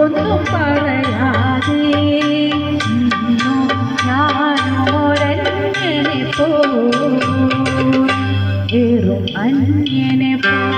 ഒന്നും പറയാതെ അന്യനെ പോ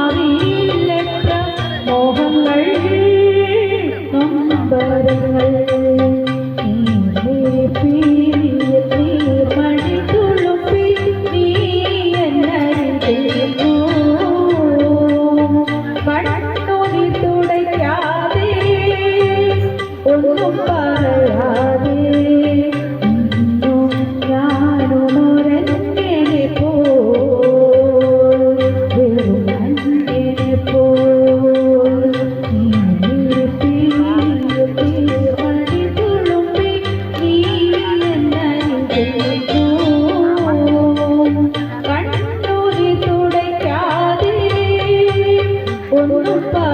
Dengan. பொறுப்பா